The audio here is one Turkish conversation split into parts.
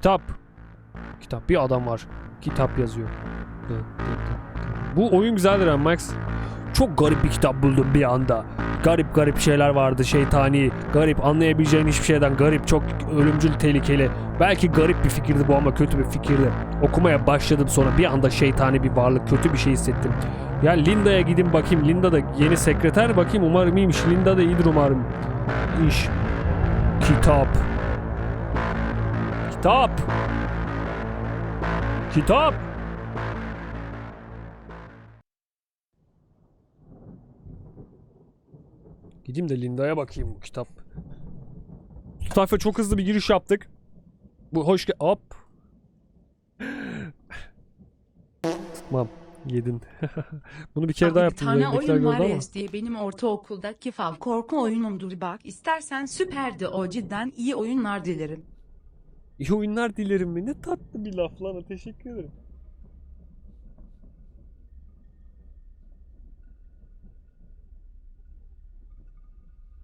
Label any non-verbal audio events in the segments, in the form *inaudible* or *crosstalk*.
Kitap. Kitap. Bir adam var. Kitap yazıyor. Bu oyun güzeldir ha Max. Çok garip bir kitap buldum bir anda. Garip garip şeyler vardı şeytani. Garip anlayabileceğin hiçbir şeyden garip çok ölümcül tehlikeli. Belki garip bir fikirdi bu ama kötü bir fikirdi. Okumaya başladım sonra bir anda şeytani bir varlık kötü bir şey hissettim. Ya Linda'ya gidin bakayım. Linda da yeni sekreter bakayım umarım iyiymiş. Linda da iyidir umarım. İş. Kitap. Kitap. Kitap. Gideyim de Linda'ya bakayım bu kitap. Tayfa çok hızlı bir giriş yaptık. Bu hoş ge... Hop. Tamam. Yedin. *laughs* Bunu bir kere daha bir yaptım. tane Yayındakiler oyun var ama. diye benim ortaokuldaki fav korku oyunumdur bak. İstersen süperdi o cidden iyi oyunlar dilerim. İyi oyunlar dilerim mi? Ne tatlı bir laf lan. Teşekkür ederim.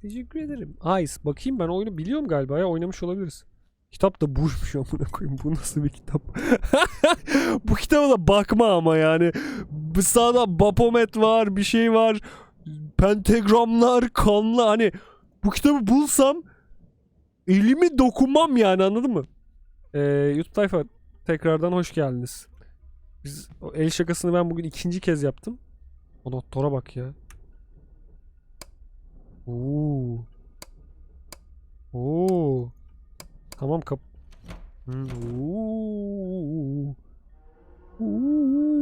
Teşekkür ederim. Ice. Bakayım ben oyunu biliyorum galiba ya. Oynamış olabiliriz. Kitap da buymuş *laughs* amına koyayım. Bu nasıl bir kitap? *laughs* Bu kitaba da bakma ama yani. Sağda Bapomet var, bir şey var. Pentagramlar, kanlı hani bu kitabı bulsam elimi dokunmam yani anladın mı? Ee, YouTube tayfa tekrardan hoş geldiniz. Biz o el şakasını ben bugün ikinci kez yaptım. O doktora bak ya. Oo. Oo. Tamam kap. Hmm, Oo. Oo.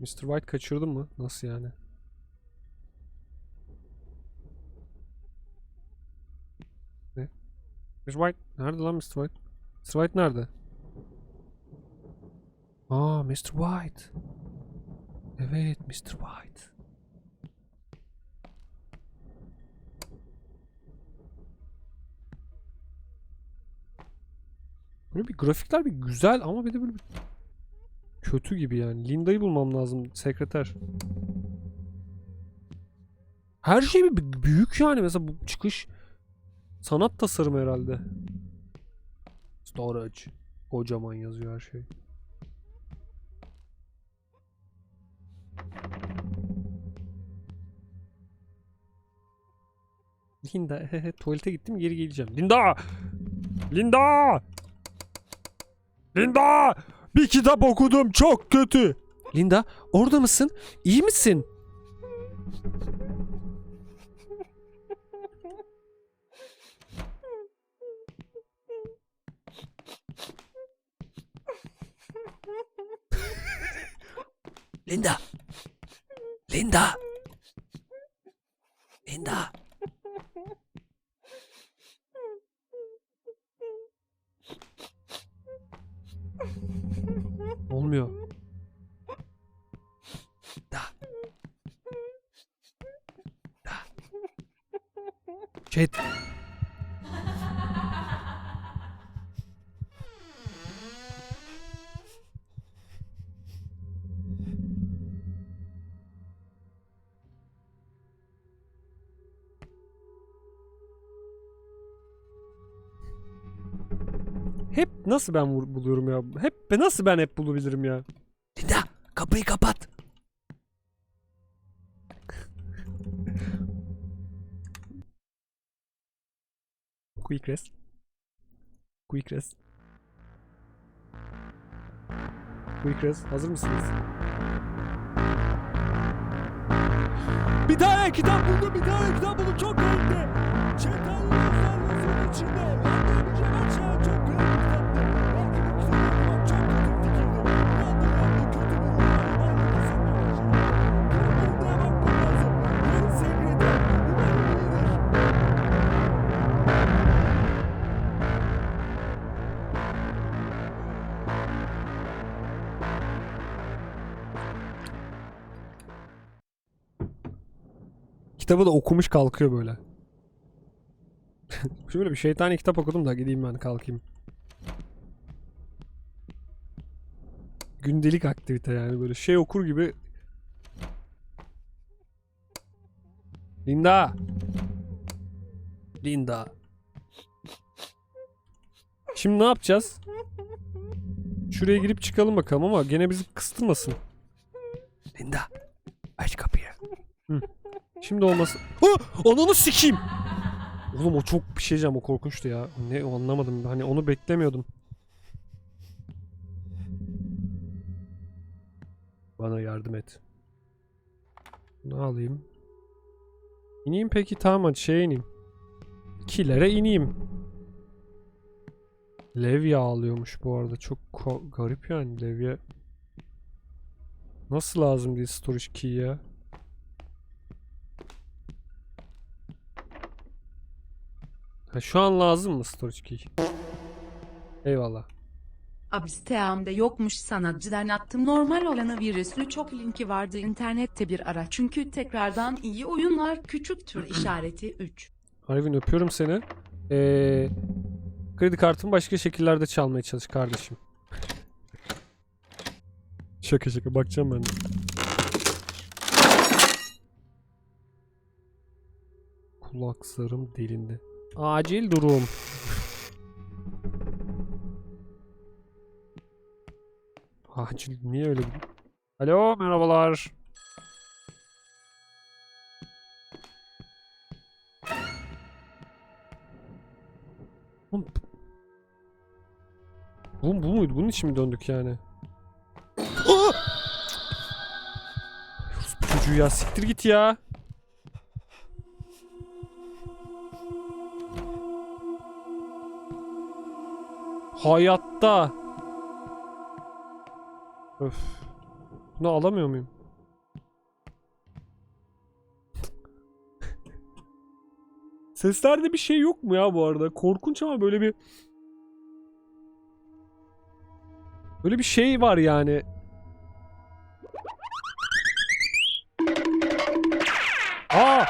Mr. White kaçırdın mı? Nasıl yani? Ne? Mr. White nerede lan Mr. White? Mr. White nerede? Aa Mr. White. Evet Mr. White. Böyle bir grafikler bir güzel ama bir de böyle bir kötü gibi yani. Linda'yı bulmam lazım sekreter. Her şey büyük yani mesela bu çıkış sanat tasarımı herhalde. Storage. Kocaman yazıyor her şey. Linda tuvalete gittim geri geleceğim. Linda! Linda! Linda! Bir kitap okudum çok kötü. Linda orada mısın? İyi misin? *laughs* Linda. Linda. Chat. Hep nasıl ben buluyorum ya? Hep nasıl ben hep bulabilirim ya? Linda kapıyı kapat. Quick rest. Quick rest. Quick rest. Hazır mısınız? Bir tane kitap buldum, bir tane kitap buldum. Çok garipti. Şeytanın yazarlığının içinde. Kitabı da okumuş kalkıyor böyle. *laughs* Şöyle bir şeytani kitap okudum da gideyim ben kalkayım. Gündelik aktivite yani böyle şey okur gibi. Linda. Linda. Şimdi ne yapacağız? Şuraya girip çıkalım bakalım ama gene bizi kıstırmasın. Linda. Aç kapıyı. Hı. Şimdi olmasın. Ah! Ananı sikeyim. Oğlum o çok bir şey diyeceğim o korkunçtu ya. Ne o anlamadım. Hani onu beklemiyordum. Bana yardım et. Bunu alayım. İneyim peki tamam hadi şeye ineyim. Kilere ineyim. Levye ağlıyormuş bu arada. Çok garip yani levye. Nasıl lazım değil storage key? Ha, şu an lazım mı storage key? Eyvallah. Abi siteamda yokmuş sanatçıdan attım normal olanı virüslü çok linki vardı internette bir ara çünkü tekrardan iyi oyunlar küçük tür *clears throat* işareti 3. Arvin öpüyorum seni. Ee, kredi kartımı başka şekillerde çalmaya çalış kardeşim. *laughs* şaka şaka bakacağım ben de. Kulak zarım delindi. Acil durum. Acil niye öyle. Alo merhabalar. Bu, bu muydu? Bunun için mi döndük yani? Bu çocuğu ya siktir git ya. Hayatta. Öf. Bunu alamıyor muyum? Seslerde bir şey yok mu ya bu arada? Korkunç ama böyle bir Böyle bir şey var yani. Aa!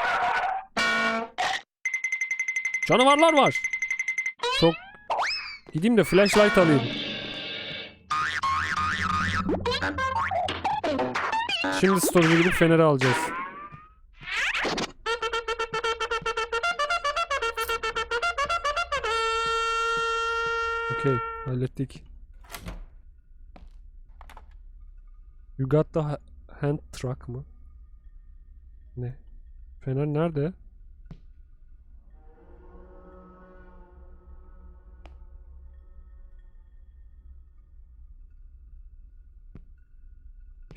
Canavarlar var. Gideyim de flashlight alayım. Şimdi storage'a gidip feneri alacağız. Okey, hallettik. You got the ha- hand truck mı? Ne? Fener nerede?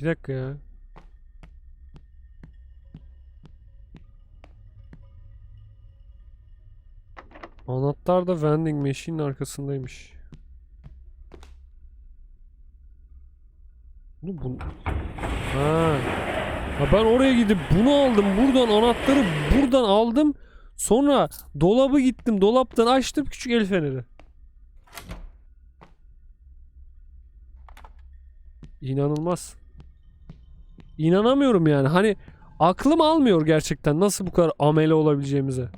Bir dakika ya. Anahtar da vending machine'in arkasındaymış. Bunu bu... Ha. Ha ben oraya gidip bunu aldım. Buradan anahtarı buradan aldım. Sonra dolabı gittim. Dolaptan açtım küçük el feneri. İnanılmaz. İnanamıyorum yani. Hani aklım almıyor gerçekten nasıl bu kadar amele olabileceğimize.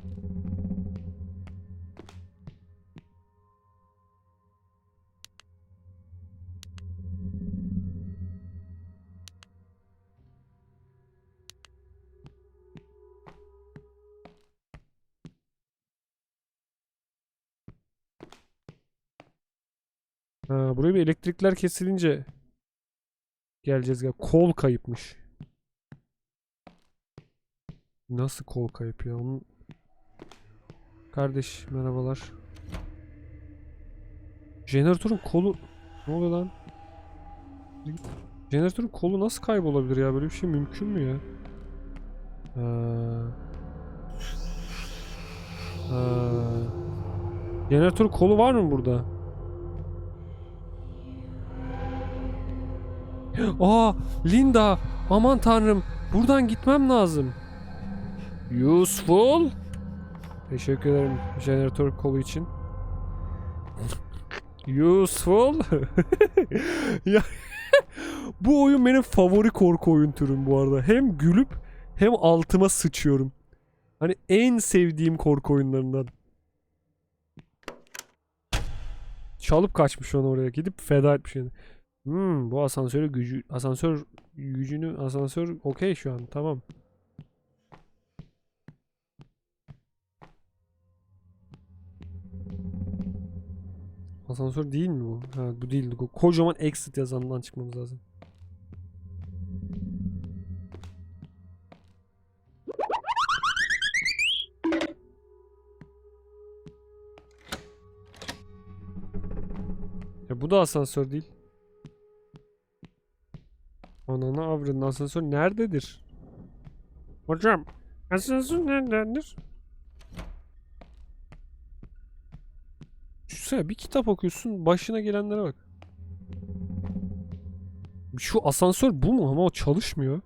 Ha, buraya bir elektrikler kesilince geleceğiz. Ya. Kol kayıpmış. Nasıl kol kayıp ya? Onun... Kardeş merhabalar. Jeneratörün kolu... Ne oluyor lan? Jeneratörün kolu nasıl kaybolabilir ya? Böyle bir şey mümkün mü ya? Ha. Ha. Jeneratörün kolu var mı burada? Aa, Linda. Aman tanrım. Buradan gitmem lazım. Useful. Teşekkür ederim jeneratör kolu için. Useful. *laughs* ya bu oyun benim favori korku oyun türüm bu arada. Hem gülüp hem altıma sıçıyorum. Hani en sevdiğim korku oyunlarından. Çalıp kaçmış onu oraya. Gidip feda etmiş yani. Hmm, bu asansörü gücü asansör gücünü asansör okey şu an tamam. Asansör değil mi bu? Ha bu değildi. Bu kocaman exit yazanından çıkmamız lazım. Ya bu da asansör değil. Ananı avradın asansör nerededir? Hocam asansör nerededir? Düşünsene bir kitap okuyorsun başına gelenlere bak. Şu asansör bu mu ama o çalışmıyor.